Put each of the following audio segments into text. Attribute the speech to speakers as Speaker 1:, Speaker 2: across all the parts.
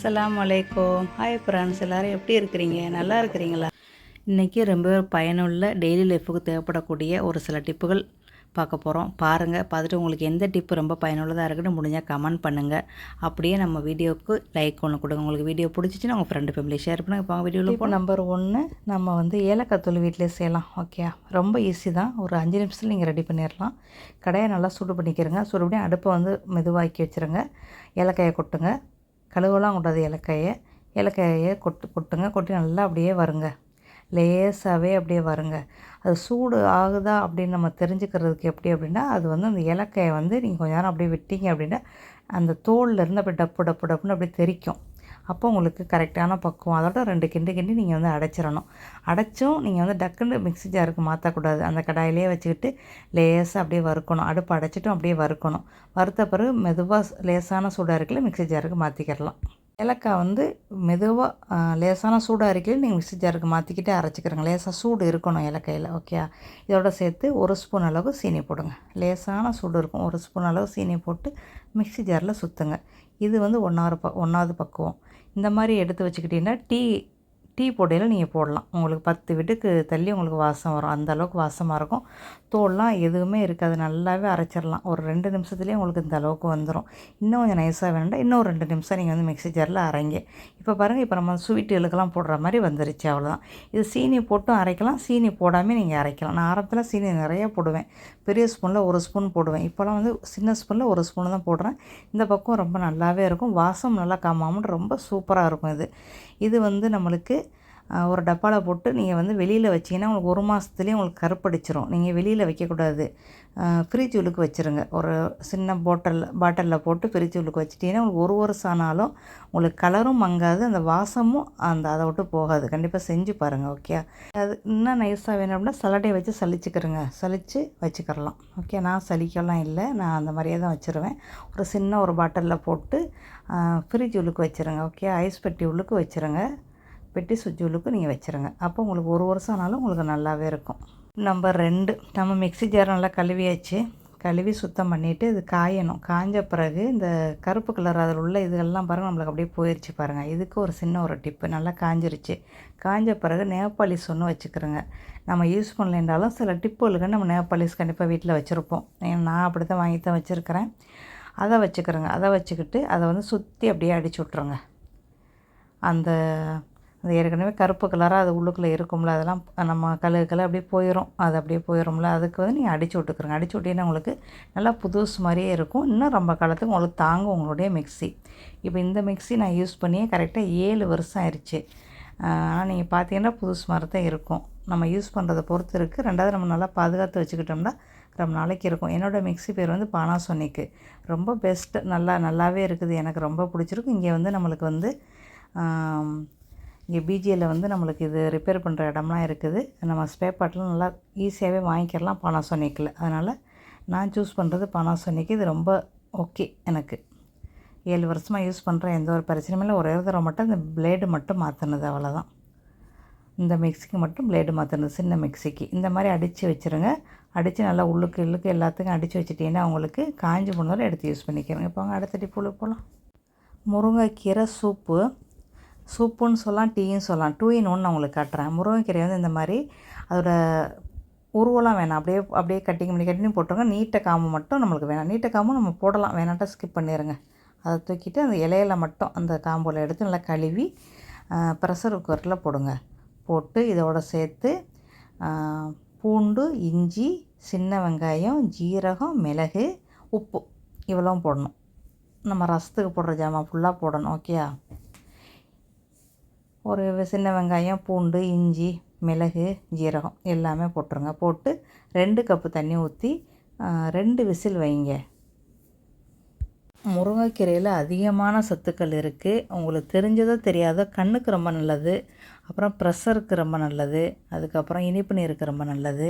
Speaker 1: அஸ்ஸலாமு அலைக்கும். Hi friends எல்லோரும் எப்படி இருக்கிறீங்க? நல்லா இருக்கிறீங்களா? இன்றைக்கி ரொம்ப பயனுள்ள டெய்லி லைஃபுக்கு தேவைப்படக்கூடிய ஒரு சில டிப்புகள் பார்க்க போகிறோம் பாருங்கள் பார்த்துட்டு உங்களுக்கு எந்த டிப்பு ரொம்ப பயனுள்ளதாக இருக்குன்னு முடிஞ்சால் கமெண்ட் பண்ணுங்கள் அப்படியே நம்ம வீடியோவுக்கு லைக் ஒன்று கொடுங்க. உங்களுக்கு வீடியோ பிடிச்சிச்சின்னா உங்கள் ஃப்ரெண்டு ஃபேமிலி ஷேர் பண்ணுங்கள் இப்போ வீடியோவில் இப்போ நம்பர் ஒன்று நம்ம வந்து ஏலக்காய் தூள் வீட்டிலே செய்யலாம். ஓகே ரொம்ப ஈஸி தான். ஒரு அஞ்சு நிமிஷத்தில் நீங்கள் ரெடி பண்ணிடலாம் கடையை நல்லா சூடு பண்ணிக்கிறங்க. சூடு பண்ணி அடுப்பை வந்து மெதுவாக்கி வச்சுருங்க. ஏலக்காயை கொட்டுங்க. கழுவலாம் கூடாது ஏலக்காயை ஏலக்காயை கொட்டு கொட்டுங்க. கொட்டி நல்லா அப்படியே வருங்க. லேசாகவே அப்படியே வருங்க. அது சூடு ஆகுதா அப்படின்னு நம்ம தெரிஞ்சுக்கிறதுக்கு எப்படி அப்படின்னா அது வந்து அந்த ஏலக்காயை வந்து நீங்கள் கொஞ்ச நேரம் அப்படியே விட்டீங்க அப்படின்னா அந்த தோலில் இருந்து அப்படியே டப்பு டப்பு டப்புன்னு அப்படியே தெறிக்கும் அப்போ உங்களுக்கு கரெக்டான பக்குவம். அதோட ரெண்டு கிண்டு கிண்டி நீங்கள் வந்து அடைச்சிடணும் அடைச்சும் நீங்கள் வந்து டக்குன்னு மிக்ஸி ஜாருக்கு மாற்றக்கூடாது அந்த கடாயிலே வச்சுக்கிட்டு லேசாக அப்படியே வறுக்கணும். அடுப்பு அடைச்சிட்டும் அப்படியே வறுக்கணும். வறுத்த பிறகு மெதுவாக லேசான சூடாக இருக்கல மிக்ஸி ஜாருக்கு மாற்றிக்கிடலாம் ஏலக்காய் வந்து மெதுவாக லேசான சூடாக இருக்கையில் நீங்கள் மிக்ஸி ஜாருக்கு மாற்றிக்கிட்டே அரைச்சிக்கிறேங்க. லேசாக சூடு இருக்கணும் ஏலக்காயில் ஓகே இதோட சேர்த்து ஒரு ஸ்பூன் அளவு சீனி போடுங்க. லேசான சூடு இருக்கும். ஒரு ஸ்பூன் அளவு சீனி போட்டு மிக்ஸி ஜாரில் சுற்றுங்க இது வந்து ஒன்றாவது ப ஒன்றாவது பக்குவம். இந்த மாதிரி எடுத்து வச்சுக்கிட்டிங்கன்னா டீ டீ பொடியில் நீங்கள் போடலாம். உங்களுக்கு பத்து வீட்டுக்கு தள்ளி உங்களுக்கு வாசம் வரும். அந்த அளவுக்கு வாசமாக இருக்கும். தோல்லாம் எதுவுமே இருக்காது. நல்லாவே அரைச்சிடலாம் ஒரு ரெண்டு நிமிஷத்துலேயே உங்களுக்கு இந்த அளவுக்கு வந்துடும் இன்னும் கொஞ்சம் நைஸாக வேணும்னா இன்னும் ரெண்டு நிமிஷம் நீங்கள் வந்து மிக்ஸி ஜாரில் அரைங்க. இப்போ பாருங்கள் இப்போ நம்ம ஸ்வீட்டுகளுக்கெல்லாம் போடுற மாதிரி வந்துருச்சு அவ்வளோதான் இது சீனி போட்டும் அரைக்கலாம். சீனி போடாமல் நீங்கள் அரைக்கலாம். நான் ஆரம்பத்தில் சீனி நிறையா போடுவேன். பெரிய ஸ்பூனில் ஒரு ஸ்பூன் போடுவேன். இப்போலாம் வந்து சின்ன ஸ்பூனில் ஒரு ஸ்பூன் தான் போடுறேன். இந்த பக்கம் ரொம்ப நல்லாவே இருக்கும். வாசம் நல்லா காமாமல் ரொம்ப சூப்பராக இருக்கும் இது. இது வந்து நம்மளுக்கு ஒரு டப்பாவில் போட்டு நீங்கள் வந்து வெளியில் வச்சிங்கன்னா உங்களுக்கு ஒரு மாதத்துலேயே உங்களுக்கு கருப்படிச்சிரும். நீங்கள் வெளியில் வைக்கக்கூடாது. ஃப்ரிட்ஜ் உள்ளுக்கு வச்சுருங்க. ஒரு சின்ன பாட்டில் பாட்டிலில் போட்டு ஃப்ரிட்ஜ் உள்ளுக்கு வச்சிட்டிங்கன்னா உங்களுக்கு ஒரு வருஷம் ஆனாலும் உங்களுக்கு கலரும் மங்காது அந்த வாசமும் அந்த அதை விட்டு போகாது. கண்டிப்பாக செஞ்சு பாருங்கள் ஓகே அது இன்னும் நைஸாக வேணும் அப்படின்னா சலடையை வச்சு சலிச்சுக்கிறேங்க. சலித்து வச்சுக்கிறலாம் ஓகே நான் சலிக்கலாம் இல்லை. நான் அந்த மாதிரியே தான் வச்சுருவேன். ஒரு சின்ன ஒரு பாட்டிலில் போட்டு ஃப்ரிட்ஜ் உள்ளுக்கு வச்சுருங்க ஓகே ஐஸ் பெட்டி உள்ளுக்கு வச்சுருங்க. பெட்டி சுவிட்ச் உள்ளுக்கு நீங்கள் வச்சுருங்க. அப்போ உங்களுக்கு ஒரு வருஷம் ஆனாலும் உங்களுக்கு நல்லாவே இருக்கும். நம்பர் ரெண்டு நம்ம மிக்ஸி ஜார் நல்லா கழுவியாச்சு. கழுவி சுத்தம் பண்ணிவிட்டு இது காயணும். காஞ்ச பிறகு இந்த கருப்பு கலர் அதில் உள்ள இதுகள்லாம் பாருங்கள் நம்மளுக்கு அப்படியே போயிடுச்சு பாருங்கள் இதுக்கு ஒரு சின்ன ஒரு டிப்பு நல்லா காஞ்சிருச்சு. காஞ்ச பிறகு நேப்பாளிஸ் ஒன்று வச்சுக்கிறோங்க. நம்ம யூஸ் பண்ணலைன்றாலும் சில டிப்புகளுக்கு நம்ம நேப்பாளிஸ் கண்டிப்பாக வீட்டில் வச்சுருப்போம். நான் அப்படி தான் வாங்கி தான் வச்சுருக்கிறேன். அதை வச்சுக்கிறோங்க. அதை வச்சுக்கிட்டு அதை வந்து சுற்றி அப்படியே அடிச்சு விட்ருங்க அந்த அது ஏற்கனவே கருப்பு கலராக அது உள்ளுக்குள்ளே இருக்கும்ல அதெல்லாம் நம்ம கழுகுக்கெல்லாம் அப்படியே போயிடும் அது அப்படியே போயிடும்ல அதுக்கு வந்து நீங்கள் அடிச்சு விட்டுக்குறங்க அடிச்சு விட்டீங்கன்னா உங்களுக்கு நல்லா புதுசு மாதிரியே இருக்கும். இன்னும் ரொம்ப காலத்துக்கு உங்களுக்கு தாங்கும் உங்களுடைய மிக்சி இப்போ இந்த மிக்சி நான் யூஸ் பண்ணியே கரெக்டாக ஏழு வருஷம் ஆயிடுச்சு ஆனால் நீங்கள் பார்த்தீங்கன்னா புதுசு மாதிரி தான் இருக்கும். நம்ம யூஸ் பண்ணுறதை பொறுத்து இருக்குது ரெண்டாவது நம்ம நல்லா பாதுகாத்து வச்சுக்கிட்டோம்னா ரொம்ப நாளைக்கு இருக்கும். என்னோடய மிக்சி பேர் வந்து பானாசோனிக்கு ரொம்ப பெஸ்ட்டு நல்லா நல்லாவே இருக்குது. எனக்கு ரொம்ப பிடிச்சிருக்கு இங்கே வந்து நம்மளுக்கு வந்து இங்கே பிஜியில் வந்து நம்மளுக்கு இது ரிப்பேர் பண்ணுற இடம்லாம் இருக்குது. நம்ம ஸ்பேர் பார்ட்லாம் நல்லா ஈஸியாகவே வாங்கிக்கலாம் பானாசோனிக்கில் அதனால் நான் சூஸ் பண்ணுறது பானாசோனிக்கு இது ரொம்ப ஓகே எனக்கு. ஏழு வருஷமாக யூஸ் பண்ணுற எந்த ஒரு பிரச்சனையும் இல்லை. ஒரே தடவை மட்டும் இந்த பிளேடு மட்டும் மாற்றினது அவ்வளோதான் இந்த மிக்சிக்கு மட்டும் பிளேடு மாற்றினது சின்ன மிக்சிக்கு இந்த மாதிரி அடித்து வச்சுருங்க. அடித்து நல்லா உள்ளுக்கு இல்லுக்கு எல்லாத்துக்கும் அடித்து வச்சுட்டிங்கன்னா அவங்களுக்கு காஞ்சி போனதோட எடுத்து யூஸ் பண்ணிக்கிறேங்க இப்போ அவங்க அடுத்த டிப்புல போகலாம் முருங்கைக்கீரை சூப்பு. சூப்புன்னு சொல்லலாம் டீயும் சொல்லலாம் டூ இன் ஒன் நான் உங்களுக்கு காட்டுறேன். முருங்கைக்கீரை வந்து இந்த மாதிரி அதோட உருவெல்லாம் வேணாம். அப்படியே அப்படியே கட்டிங் பண்ணி கட்டிங் போட்டுருங்க. நீட்டை காம்பு மட்டும் நம்மளுக்கு வேணாம். நீட்டை காம்பும் நம்ம போடலாம். வேணாட்டா ஸ்கிப் பண்ணிடுங்க அதை தூக்கிட்டு அந்த இலையில மட்டும் அந்த காம்பில் எடுத்து நல்லா கழுவி ப்ரெஷர் குக்கரில் போடுங்க. போட்டு இதோட சேர்த்து பூண்டு இஞ்சி சின்ன வெங்காயம் ஜீரகம் மிளகு உப்பு இவ்வளோ போடணும். நம்ம ரசத்துக்கு போடுற ஜாமான் ஃபுல்லாக போடணும். ஓகேயா ஒரு சின்ன வெங்காயம் பூண்டு இஞ்சி மிளகு ஜீரகம் எல்லாமே போட்டுருங்க. போட்டு ரெண்டு கப்பு தண்ணி ஊற்றி ரெண்டு விசில் வைங்க. முருங்கைக்கீரையில் அதிகமான சத்துக்கள் இருக்குது உங்களுக்கு தெரிஞ்சதோ தெரியாதோ கண்ணுக்கு ரொம்ப நல்லது அப்புறம் ப்ரெஷருக்கு ரொம்ப நல்லது அதுக்கப்புறம் இனிப்பு நீருக்கு ரொம்ப நல்லது.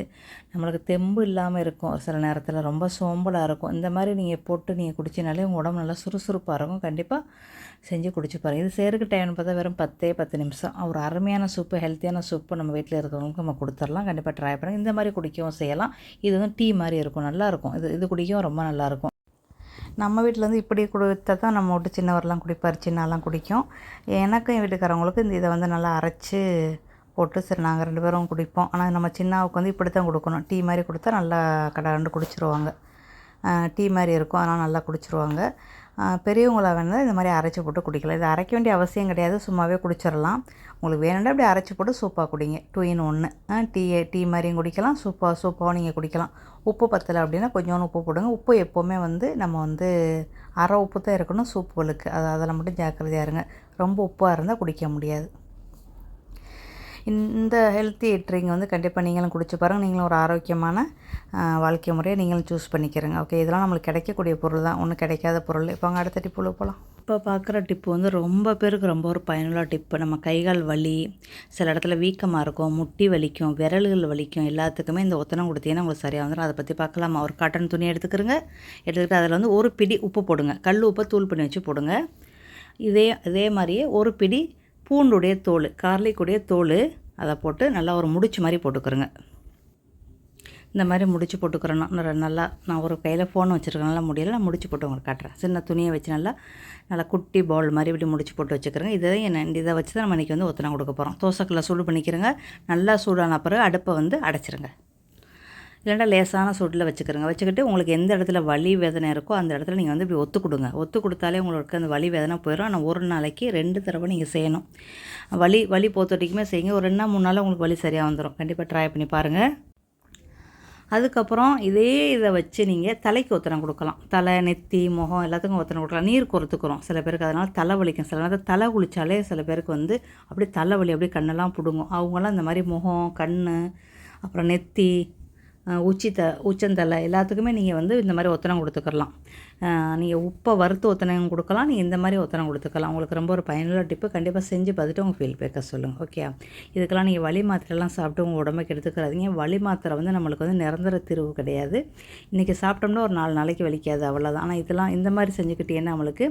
Speaker 1: நம்மளுக்கு தெம்பு இல்லாமல் இருக்கும். சில நேரத்தில் ரொம்ப சோம்பலாக இருக்கும். இந்த மாதிரி நீங்கள் போட்டு நீங்கள் குடிச்சினாலே உங்கள் உடம்பு நல்லா சுறுசுறுப்பாக இருக்கும். கண்டிப்பாக செஞ்சு குடிச்சு பாருங்கள் இது சேருக்கு டைம்னு பார்த்தா வெறும் பத்தே பத்து நிமிஷம். ஒரு அருமையான சூப்பு ஹெல்த்தியான சூப்பு நம்ம வீட்டில் இருக்கிறவங்களுக்கு நம்ம கொடுத்துடலாம். கண்டிப்பாக ட்ரை பண்ணுங்கள் இந்த மாதிரி குடிக்கவும் செய்யலாம். இது வந்து டீ மாதிரி இருக்கும். நல்லாயிருக்கும் இது இது குடிக்கவும் ரொம்ப நல்லாயிருக்கும் நம்ம வீட்டில் வந்து இப்படி கொடுத்தா தான் நம்ம விட்டு சின்னவரெலாம் குடிப்பார் சின்னாலாம் குடிக்கும். எனக்கும் என் வீட்டுக்காரவங்களுக்கும் இந்த இதை வந்து நல்லா அரைச்சி போட்டு சரி நாங்கள் ரெண்டு பேரும் குடிப்போம். ஆனால் நம்ம சின்னாவுக்கு வந்து இப்படி தான் கொடுக்கணும். டீ மாதிரி கொடுத்தா நல்லா கடை குடிச்சிருவாங்க. டீ மாதிரி இருக்கும். அதனால் நல்லா குடிச்சிருவாங்க. பெரியவங்களாக வேணால் இந்த மாதிரி அரைச்சி போட்டு குடிக்கலாம். இது அரைக்க வேண்டிய அவசியம் கிடையாது. சும்மாவே குடிச்சிடலாம். உங்களுக்கு வேணும்னா அப்படி அரைச்சி போட்டு சூப்பாக குடிங்க. டூ இன் ஒன்று டீ டீ மாதிரியும் குடிக்கலாம். சூப்பாக சூப்பாகவும் நீங்கள் குடிக்கலாம். உப்பு பத்தலை அப்படின்னா கொஞ்சோண்டு உப்பு போடுங்க. உப்பு எப்போவுமே வந்து நம்ம வந்து அரை உப்பு தான் இருக்கணும். சூப்புகளுக்கு அது அதில் மட்டும் ஜாக்கிரதையாக இருங்க. ரொம்ப உப்பாக இருந்தால் குடிக்க முடியாது. இந்த ஹெல்த்தி ட்ரிங்க் வந்து கண்டிப்பாக நீங்களும் குடிச்சு பாருங்கள் நீங்களும் ஒரு ஆரோக்கியமான வாழ்க்கை முறையை நீங்களும் சூஸ் பண்ணிக்கிறங்க. ஓகே இதெல்லாம் நம்மளுக்கு கிடைக்கக்கூடிய பொருள் தான். ஒன்றும் கிடைக்காத பொருள். இப்போ அங்கே அடுத்த டிப்புள்ள போகலாம் இப்போ பார்க்குற டிப்பு வந்து ரொம்ப பேருக்கு ரொம்ப ஒரு பயனுள்ள டிப்பு நம்ம கைகால் வலி சில இடத்துல வீக்கமாக இருக்கும் முட்டி வலிக்கும் விரல்கள் வலிக்கும் எல்லாத்துக்குமே இந்த ஒத்தனம் கொடுத்தீங்கன்னா உங்களுக்கு சரியாக வந்துடும் அதை பற்றி பார்க்கலாமா. ஒரு காட்டன் துணி எடுத்துக்கிறங்க. எடுத்துக்கிட்டு அதில் வந்து ஒரு பிடி உப்பு போடுங்க. கல் உப்பை தூள் பண்ணி வச்சு போடுங்க. இதே இதே மாதிரியே ஒரு பிடி பூண்டுடைய தோல் கார்லிக்குடைய தோல் அதை போட்டு நல்லா ஒரு முடிச்சு மாதிரி போட்டுக்கிறோங்க இந்த மாதிரி முடிச்சு போட்டுக்கிறேன்னா நல்லா நான் ஒரு கையில் ஃபோன் வச்சுருக்கேன் நல்லா முடியல நான் முடிச்சு போட்டு உங்களுக்கு காட்டுறேன். சின்ன துணியை வச்சு நல்லா நல்லா குட்டி பவுல் மாதிரி இப்படி முடிச்சு போட்டு வச்சுக்கிறேங்க. இதை என்ன இதை வச்சு தான் நம்ம இன்றைக்கி வந்து ஒத்தனை கொடுக்க போகிறோம் தோசைக்கல்ல சூடு பண்ணிக்கிறேங்க. நல்லா சூடான பிறகு அடுப்பை வந்து அடைச்சிருங்க. இல்லைன்னா லேசான சூட்டில் வச்சுக்கிறோங்க. வச்சுக்கிட்டு உங்களுக்கு எந்த இடத்துல வலி வேதனை இருக்கோ அந்த இடத்துல நீங்கள் வந்து இப்படி ஒத்து கொடுங்க. ஒத்து கொடுத்தாலே உங்களுக்கு அந்த வலி வேதனை போயிடும் ஆனால் ஒரு நாளைக்கு ரெண்டு தடவை நீங்கள் செய்யணும். வலி வலி போத்தொட்டிக்குமே செய்யுங்க. ஒரு ரெண்டு நாள் மூணு நாள் உங்களுக்கு வலி சரியாக வந்துடும் கண்டிப்பாக ட்ரை பண்ணி பாருங்கள் அதுக்கப்புறம் இதே இதை வச்சு நீங்கள் தலைக்கு ஒத்தனை கொடுக்கலாம். தலை நெத்தி முகம் எல்லாத்துக்கும் ஒத்தனை கொடுக்கலாம். நீர் குறத்துக்கிறோம் சில பேருக்கு. அதனால் தலை வலிக்கும். சில நேரத்தில் தலை குளித்தாலே சில பேருக்கு வந்து அப்படியே தலைவலி அப்படியே கண்ணெல்லாம் பிடுங்கும். அவங்களாம் இந்த மாதிரி முகம் கண் அப்புறம் நெத்தி உச்சித்த உச்சந்தலை எல்லாத்துக்குமே நீங்கள் வந்து இந்த மாதிரி ஒத்தனம் கொடுத்துக்கலாம் நீங்கள் உப்பை வறுத்து ஒத்தனம் கொடுக்கலாம். நீங்கள் இந்த மாதிரி ஒத்தனம் கொடுத்துக்கலாம். உங்களுக்கு ரொம்ப ஒரு பயனுள்ள டிப்பு. கண்டிப்பாக செஞ்சு பார்த்துட்டு உங்கள் ஃபீல் பேக்க சொல்லுங்கள் ஓகே இதுக்கெல்லாம் நீங்கள் வழி மாத்திரைலாம் சாப்பிட்டு உங்கள் உடம்புக்கு எடுத்துக்கிறாதீங்க வழி மாத்திரை வந்து நம்மளுக்கு வந்து நிரந்தர தீர்வு கிடையாது. இன்றைக்கி சாப்பிட்டோம்னா ஒரு நாலு நாளைக்கு வலிக்காது அவ்வளோதான் ஆனால் இதெல்லாம் இந்த மாதிரி செஞ்சுக்கிட்டீங்கன்னா நம்மளுக்கு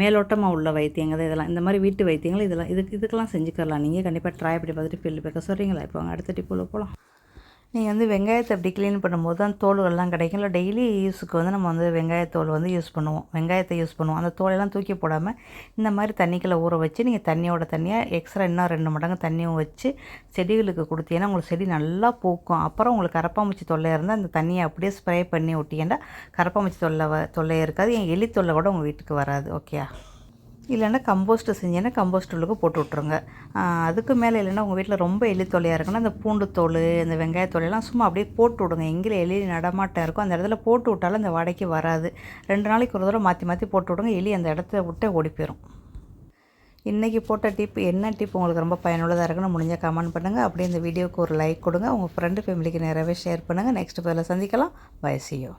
Speaker 1: மேலோட்டமாக உள்ள வைத்தியங்கள் இதெல்லாம் இந்த மாதிரி வீட்டு வைத்தியங்கள் இதெல்லாம் இதுக்கு இதுக்கெல்லாம் செஞ்சுக்கலாம் நீங்கள் கண்டிப்பாக ட்ரை பண்ணி பார்த்துட்டு ஃபீல் பேக்க சொல்கிறீங்களா இப்போ அடுத்த டிப்பில் போகலாம் நீங்கள் வந்து வெங்காயத்தை அப்படி க்ளீன் பண்ணும்போது தான் தோல்கள்லாம் கிடைக்கும். இல்லை டெய்லி யூஸுக்கு வந்து நம்ம வந்து வெங்காயத்தோல் வந்து யூஸ் பண்ணுவோம். வெங்காயத்தை யூஸ் பண்ணுவோம். அந்த தோலெல்லாம் தூக்கி போடாமல் இந்த மாதிரி தண்ணிக்குள்ளே ஊற வச்சு நீங்கள் தண்ணியோட தண்ணியாக எக்ஸ்ட்ரா இன்னும் ரெண்டு மடங்கு தண்ணியும் வச்சு செடிகளுக்கு கொடுத்தீங்கன்னா உங்களுக்கு செடி நல்லா பூக்கும். அப்புறம் உங்களுக்கு கரப்பாம்பூச்சி தொல்லை இருந்தால் அந்த தண்ணியை அப்படியே ஸ்ப்ரே பண்ணி விட்டீங்கன்னா கரப்பாம்பூச்சி தொல்லை தொல்லை இருக்காது. என் எலி தொல்லை கூட உங்கள் வீட்டுக்கு வராது. ஓகே இல்லைன்னா கம்போஸ்ட்டு செஞ்சேன்னா கம்போஸ்ட் உள்ளுக்கு போட்டு விட்ருங்க அதுக்கு மேலே இல்லைன்னா உங்கள் வீட்டில் ரொம்ப எலி தொலையாக இருக்குன்னா அந்த பூண்டு தோல் இந்த வெங்காயத்தோலையெல்லாம் சும்மா அப்படியே போட்டு விடுங்க. எங்கே எலி நடமாட்டம் இருக்கும் அந்த இடத்துல போட்டு விட்டாலும் அந்த வாடகைக்கு வராது. ரெண்டு நாளைக்கு ஒரு தடவை மாற்றி மாற்றி போட்டு விடுங்க. எலி அந்த இடத்த விட்டே ஓடி போயிடும் இன்றைக்கி போட்ட டிப் என்ன டிப் உங்களுக்கு ரொம்ப பயனுள்ளதாக இருக்குன்னு முடிஞ்சால் கமெண்ட் பண்ணுங்கள் அப்படியே இந்த வீடியோவுக்கு ஒரு லைக் கொடுங்க. உங்கள் ஃப்ரெண்டு ஃபேமிலிக்கு நிறையவே ஷேர் பண்ணுங்கள் நெக்ஸ்ட் பதில் சந்திக்கலாம். வயசியோ